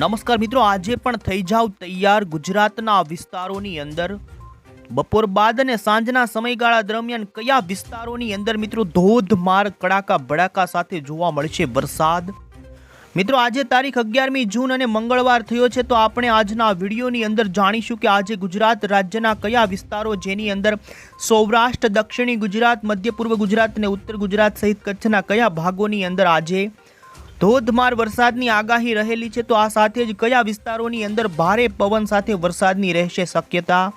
નમસ્કાર મિત્રો, આજે પણ થઈ જાવ તૈયાર ગુજરાતના વિસ્તારોની અંદર. બપોર બાદ અને સાંજના સમયગાળા દરમિયાન કયા વિસ્તારોની અંદર મિત્રો ધોધમાર કડાકા ભડાકા સાથે જોવા મળશે વરસાદ? મિત્રો, આજે તારીખ અગિયારમી જૂન અને મંગળવાર થયો છે, તો આપણે આજના વિડીયોની અંદર જાણીશું કે આજે ગુજરાત રાજ્યના કયા વિસ્તારો જેની અંદર સૌરાષ્ટ્ર, દક્ષિણી ગુજરાત, મધ્ય પૂર્વ ગુજરાત અને ઉત્તર ગુજરાત સહિત કચ્છના કયા ભાગોની અંદર આજે ધોધમાર વરસાદની આગાહી રહેલી છે તો આ સાથે જ કયા વિસ્તારોની અંદર ભારે પવન સાથે વરસાદની રહેશે શક્યતા?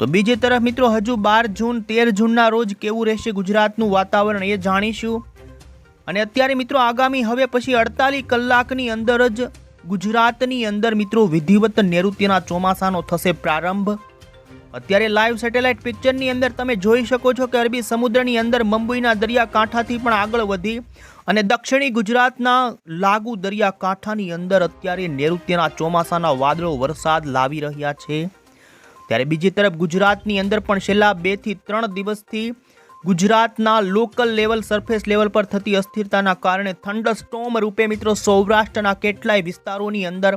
તો બીજી તરફ મિત્રો, હજુ બાર જૂન, તેર જૂનના રોજ કેવું રહેશે ગુજરાતનું વાતાવરણ એ જાણીશું. અને અત્યારે મિત્રો, આગામી હવે પછી અડતાલીસ કલાકની અંદર જ ગુજરાતની અંદર મિત્રો, વિધિવત નૈઋત્યના ચોમાસાનો થશે પ્રારંભ. અત્યારે લાઈવ સેટેલાઇટ પિક્ચરની અંદર તમે જોઈ શકો છો કે અરબી સમુદ્રની અંદર મુંબઈના દરિયાકાંઠાથી પણ આગળ વધી અને દક્ષિણી ગુજરાતના લાગુ દરિયાકાંઠાની અંદર અત્યારે નૈઋત્યના ચોમાસાના વાદળો વરસાદ લાવી રહ્યા છે. ત્યારે બીજી તરફ ગુજરાતની અંદર પણ છેલ્લા બેથી ત્રણ દિવસથી ગુજરાતના લોકલ લેવલ સરફેસ લેવલ પર થતી અસ્થિરતાના કારણે થંડર રૂપે મિત્રો સૌરાષ્ટ્રના કેટલાય વિસ્તારોની અંદર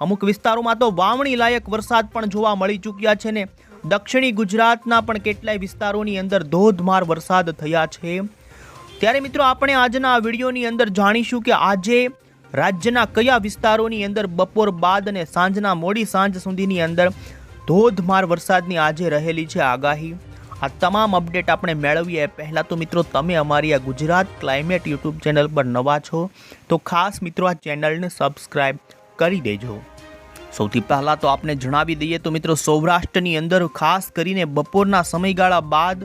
અમુક વિસ્તારોમાં તો વાવણી લાયક વરસાદ પણ જોવા મળી ચૂક્યા છે ને દક્ષિણી ગુજરાતના પણ કેટલાય વિસ્તારોની અંદર ધોધમાર વરસાદ થયા છે. ત્યારે મિત્રો, આપણે આજના આ વિડીયોની અંદર જાણીશું કે આજે રાજ્યના કયા વિસ્તારોની અંદર બપોર બાદ અને સાંજના મોડી સાંજ સુધીની અંદર ધોધમાર વરસાદની આજે રહેલી છે આગાહી. આ તમામ અપડેટ આપણે મેળવીએ. પહેલાં તો મિત્રો, તમે અમારી આ ગુજરાત ક્લાઇમેટ યુટ્યુબ ચેનલ પર નવા છો, તો ખાસ મિત્રો આ ચેનલને સબસ્ક્રાઈબ કરી દેજો. સૌથી પહેલાં તો આપણે જણાવી દઈએ તો મિત્રો સૌરાષ્ટ્રની અંદર ખાસ કરીને બપોરના સમયગાળા બાદ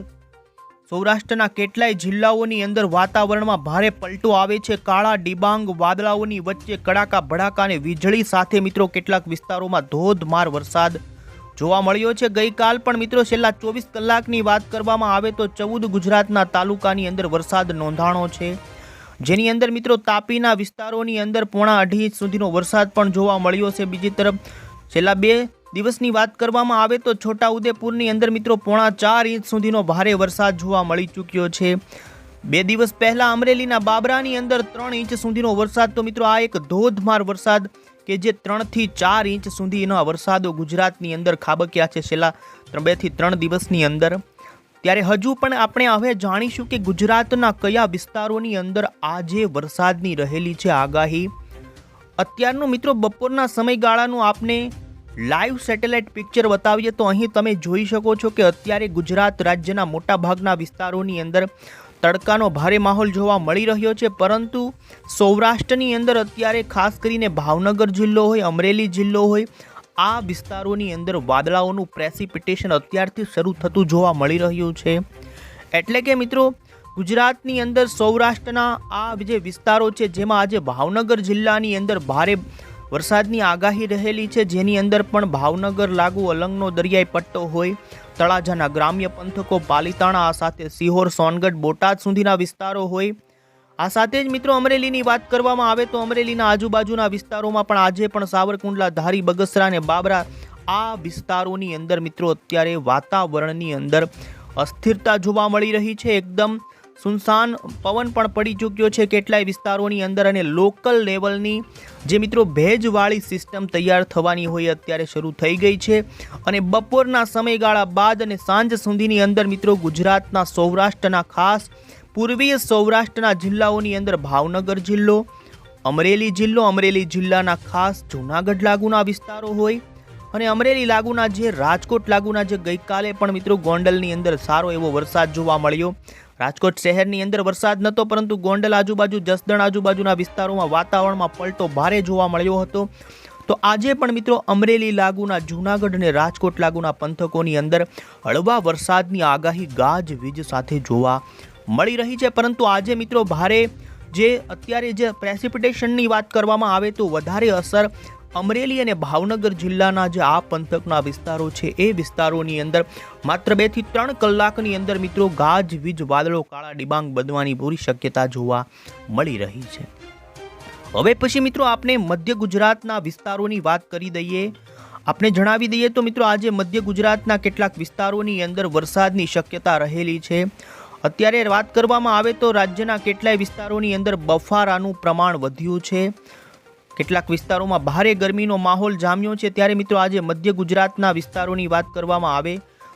સૌરાષ્ટ્રના કેટલાય જિલ્લાઓની અંદર વાતાવરણમાં ભારે પલટો આવે છે. કાળા ડિબાંગ વાદળાઓની વચ્ચે કડાકા, ભડાકા અને વીજળી સાથે મિત્રો કેટલાક વિસ્તારોમાં ધોધમાર વરસાદ જોવા મળ્યો છે. ગઈકાલ પણ મિત્રો છેલ્લા ચોવીસ કલાકની વાત કરવામાં આવે તો ચૌદ ગુજરાતના તાલુકાની અંદર વરસાદ નોંધાણો છે. જેની અંદર મિત્રો તાપીના વિસ્તારોની અંદર પોણા અઢી ઇંચ સુધીનો વરસાદ પણ જોવા મળ્યો છે. બીજી તરફ છેલ્લા બે દિવસની વાત કરવામાં આવે તો છોટા ઉદેપુરની અંદર મિત્રો પોણા ચાર ઇંચ સુધીનો ભારે વરસાદ જોવા મળી ચૂક્યો છે. બે દિવસ પહેલાં અમરેલીના બાબરાની અંદર ત્રણ ઇંચ સુધીનો વરસાદ તો મિત્રો આ એક ધોધમાર વરસાદ કે જે ત્રણથી ચાર ઇંચ સુધીના વરસાદો ગુજરાતની અંદર ખાબક્યા છે. છેલ્લા ત્રણ બેથી ત્રણ દિવસની અંદર ત્યારે હજુ પણ આપણે હવે જાણીશું કે ગુજરાતના કયા વિસ્તારોની અંદર આજે વરસાદની રહેલી છે આગાહી. અત્યારનું મિત્રો બપોરના સમયગાળાનું આપને લાઈવ સેટેલાઇટ પિક્ચર બતાવીએ તો અહીં તમે જોઈ શકો છો કે અત્યારે ગુજરાત રાજ્યના મોટાભાગના વિસ્તારોની અંદર તડકાનો ભારે માહોલ જોવા મળી રહ્યો છે, પરંતુ સૌરાષ્ટ્રની અંદર અત્યારે ખાસ કરીને ભાવનગર જિલ્લો હોય, અમરેલી જિલ્લો હોય આ વિસ્તારોની અંદર વાદળાઓનું પ્રેસિપિટેશન અત્યારથી શરૂ થતું જોવા મળી રહ્યું છે. એટલે કે મિત્રો, ગુજરાતની અંદર સૌરાષ્ટ્રના આ જે વિસ્તારો છે, જેમાં આજે ભાવનગર જિલ્લાની અંદર ભારે વરસાદની આગાહી રહેલી છે, જેની અંદર પણ ભાવનગર લાગુ અલંગનો દરિયાઈ પટ્ટો હોય, તળાજાના ગ્રામ્ય પંથકો, પાલિતાણા સાથે સિહોર સોનગઢ, બોટાદ સુધીના વિસ્તારો હોય આ સાથે જ મિત્રો અમરેલીની વાત કરવામાં આવે તો અમરેલીના આજુબાજુના વિસ્તારોમાં પણ આજે પણ સાવરકુંડલા, ધારી, બગસરા અને બાબરા આ વિસ્તારોની અંદર મિત્રો અત્યારે વાતાવરણની અંદર અસ્થિરતા જોવા મળી રહી છે. એકદમ સુનસાન પવન પણ પડી ચૂક્યો છે કેટલાય વિસ્તારોની અંદર અને લોકલ લેવલની જે મિત્રો ભેજવાળી સિસ્ટમ તૈયાર થવાની હોય અત્યારે શરૂ થઈ ગઈ છે અને બપોરના સમયગાળા બાદ અને સાંજ સુધીની અંદર મિત્રો ગુજરાતના સૌરાષ્ટ્રના ખાસ પૂર્વીય સૌરાષ્ટ્રના જિલ્લાઓની અંદર ભાવનગર જિલ્લો, અમરેલી જિલ્લો, અમરેલી જિલ્લાના ખાસ જૂનાગઢ લાગુના વિસ્તારો હોય અને અમરેલી લાગુના જે રાજકોટ લાગુના જે ગઈકાલે પણ મિત્રો ગોંડલની અંદર સારો એવો વરસાદ જોવા મળ્યો. રાજકોટ શહેરની અંદર વરસાદ નહોતો, પરંતુ ગોંડલ આજુબાજુ, જસદણ આજુબાજુના વિસ્તારોમાં વાતાવરણમાં પલટો ભારે જોવા મળ્યો હતો. તો આજે પણ મિત્રો અમરેલી લાગુના જૂનાગઢ અને રાજકોટ લાગુના પંથકોની અંદર હળવા વરસાદની આગાહી ગાજવીજ સાથે જોવા મળી રહી છે. પરંતુ આજે મિત્રો ભારે જે અત્યારે જે પ્રેસિપિટેશનની વાત કરવામાં આવે તો વધારે અસર અમરેલી અને ભાવનગર જિલ્લાના જે આ પંથકના વિસ્તારો છે એ વિસ્તારોની અંદર માત્ર બેથી ત્રણ કલાકની અંદર મિત્રો ગાજવીજ વાદળો, કાળા ડિબાંગ બનવાની પૂરી શક્યતા જોવા મળી રહી છે. હવે પછી મિત્રો આપણે મધ્ય ગુજરાતના વિસ્તારોની વાત કરી દઈએ. આપણે જણાવી દઈએ તો મિત્રો આજે મધ્ય ગુજરાતના કેટલાક વિસ્તારોની અંદર વરસાદની શક્યતા રહેલી છે. અત્યારે વાત કરવામાં આવે તો રાજ્યના કેટલાય વિસ્તારોની અંદર બફારાનું પ્રમાણ વધ્યું છે. કેટલાક વિસ્તારોમાં ભારે ગરમીનો માહોલ જામ્યો છે. ત્યારે મિત્રો આજે મધ્ય ગુજરાતના વિસ્તારોની વાત કરવામાં આવે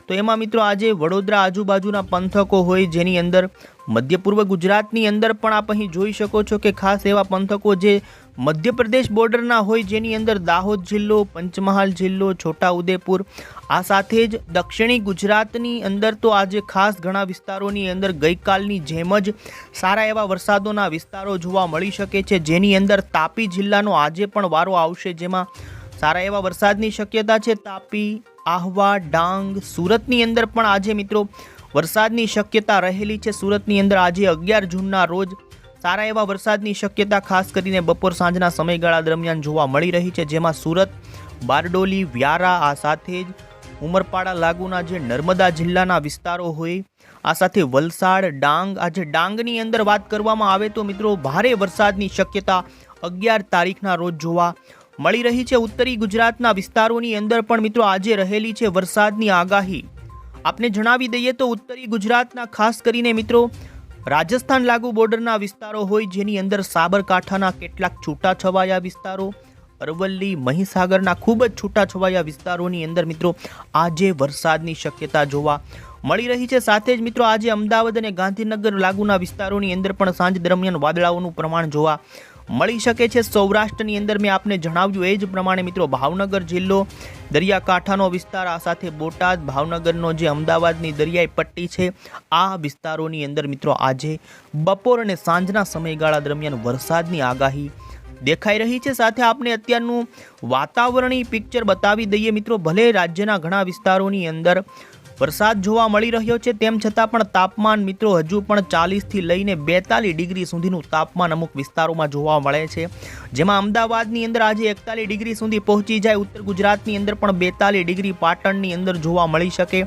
તો એમાં મિત્રો આજે વડોદરા આજુબાજુના પંથકો હોય જેની અંદર મધ્ય પૂર્વ ગુજરાતની અંદર પણ આપ અહીં જોઈ શકો છો કે ખાસ એવા પંથકો જે મધ્યપ્રદેશ બોર્ડરના હોય જેની અંદર દાહોદ જિલ્લો, પંચમહાલ જિલ્લો, છોટાઉદેપુર. આ સાથે જ દક્ષિણી ગુજરાતની અંદર તો આજે ખાસ ઘણા વિસ્તારોની અંદર ગઈકાલની જેમ જ સારા એવા વરસાદોના વિસ્તારો જોવા મળી શકે છે. જેની અંદર તાપી જિલ્લાનો આજે પણ વારો આવશે જેમાં સારા એવા વરસાદની શક્યતા છે. તાપી, આહવા, ડાંગ, સુરતની અંદર પણ આજે મિત્રો વરસાદની શક્યતા રહેલી છે. સુરતની અંદર આજે અગિયાર જૂનના રોજ સારા એવા વરસાદની શક્યતા ખાસ કરીને બપોર સાંજના સમયગાળા દરમિયાન જોવા મળી રહી છે, જેમાં સુરત, બારડોલી, વ્યારા, આ સાથે જ ઉમરપાડા લાગુના જે નર્મદા જિલ્લાના વિસ્તારો હોય, આ સાથે વલસાડ, ડાંગ, આજે ડાંગની અંદર વાત કરવામાં આવે તો મિત્રો ભારે વરસાદની શક્યતા અગિયાર તારીખના રોજ જોવા મળી રહી છે. ઉત્તરી ગુજરાતના વિસ્તારોની અંદર પણ મિત્રો આજે રહેલી છે વરસાદની આગાહી. આપને જણાવી દઈએ તો ઉત્તરી ગુજરાતના ખાસ કરીને મિત્રો રાજસ્થાન લાગુ બોર્ડરના વિસ્તારો હોય જેની અંદર સાબરકાંઠાના કેટલાક છૂટાછવાયા વિસ્તારો, અરવલ્લી, મહીસાગરના ખૂબ જ છૂટાછવાયા વિસ્તારોની અંદર મિત્રો આજે વરસાદની શક્યતા જોવા મળી રહી છે. સાથે જ મિત્રો આજે અમદાવાદ અને ગાંધીનગર લાગુના વિસ્તારોની અંદર પણ સાંજ દરમિયાન વાદળાઓનું પ્રમાણ જોવા મળી શકે છે સૌરાષ્ટ્રની અંદર મેં આપને જણાવ્યું એ જ પ્રમાણે મિત્રો ભાવનગર જિલ્લો, દરિયાકાંઠાનો વિસ્તાર, આ સાથે બોટાદ, ભાવનગરનો જે અમદાવાદની દરિયાઈ પટ્ટી છે, આ વિસ્તારોની અંદર મિત્રો આજે બપોર અને સાંજના સમયગાળા દરમિયાન વરસાદની આગાહી દેખાઈ રહી છે. સાથે આપણે અત્યારનું વાતાવરણીય પિક્ચર બતાવી દઈએ મિત્રો. ભલે રાજ્યના ઘણા વિસ્તારોની અંદર વરસાદ જોવા મળી રહ્યો છે, તેમ છતાં પણ તાપમાન મિત્રો હજુ પણ ચાલીસથી લઈને બેતાલીસ ડિગ્રી સુધીનું તાપમાન અમુક વિસ્તારોમાં જોવા મળે છે. જેમાં અમદાવાદની અંદર આજે એકતાલીસ ડિગ્રી સુધી પહોંચી જાય, ઉત્તર ગુજરાતની અંદર પણ બેતાલીસ ડિગ્રી પાટણની અંદર જોવા મળી શકે.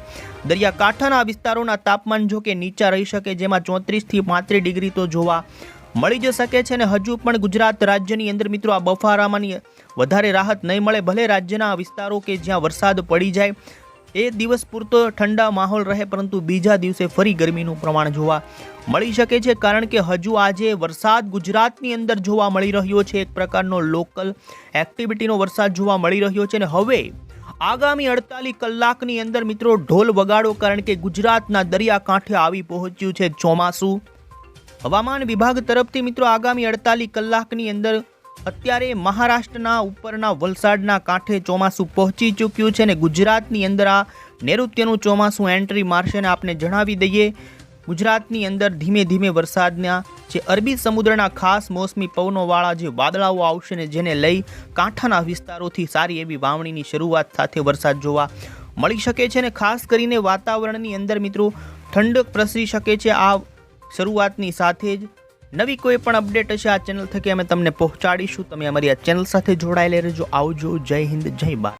દરિયાકાંઠાના વિસ્તારોના તાપમાન જો કે નીચા રહી શકે, જેમાં ચોત્રીસથી પાંત્રીસ ડિગ્રી તો જોવા મળી જ શકે છે અને હજુ પણ ગુજરાત રાજ્યની અંદર મિત્રો આ બફારામાંની વધારે રાહત નહીં મળે, ભલે રાજ્યના વિસ્તારો કે જ્યાં વરસાદ પડી જાય એ દિવસ પૂરતો ઠંડા માહોલ રહે, પરંતુ બીજા દિવસે ફરી ગરમીનું પ્રમાણ જોવા મળી શકે છે, કારણ કે હજુ આજે વરસાદ ગુજરાતની અંદર જોવા મળી રહ્યો છે. એક પ્રકારનો લોકલ એક્ટિવિટીનો વરસાદ જોવા મળી રહ્યો છે અને હવે આગામી અડતાલીસ કલાકની અંદર મિત્રો ઢોલ વગાડો, કારણ કે ગુજરાતના દરિયાકાંઠે આવી પહોંચ્યું છે ચોમાસું. હવામાન વિભાગ તરફથી મિત્રો આગામી અડતાલીસ કલાકની અંદર અત્યારે મહારાષ્ટ્રના ઉપરના વલસાડના કાંઠે ચોમાસું પહોંચી ચૂક્યું છે અને ગુજરાતની અંદર આ નૈઋત્યનું ચોમાસું એન્ટ્રી મારશે અને આપને જણાવી દઈએ. ગુજરાતની અંદર ધીમે ધીમે વરસાદના જે અરબી સમુદ્રના ખાસ મોસમી પવનોવાળા જે વાદળાઓ આવશે ને જેને લઈ કાંઠાના વિસ્તારોથી સારી એવી વાવણીની શરૂઆત સાથે વરસાદ જોવા મળી શકે છે અને ખાસ કરીને વાતાવરણની અંદર મિત્રો ઠંડક પ્રસરી શકે છે આ શરૂઆતની સાથે જ નવી કોઈ પણ અપડેટ હશે આ ચેનલ થકી અમે તમને પહોંચાડીશું. તમે અમારી આ ચેનલ સાથે જોડાયેલા રહેજો. આવજો. જય હિન્દ. જય ભારત.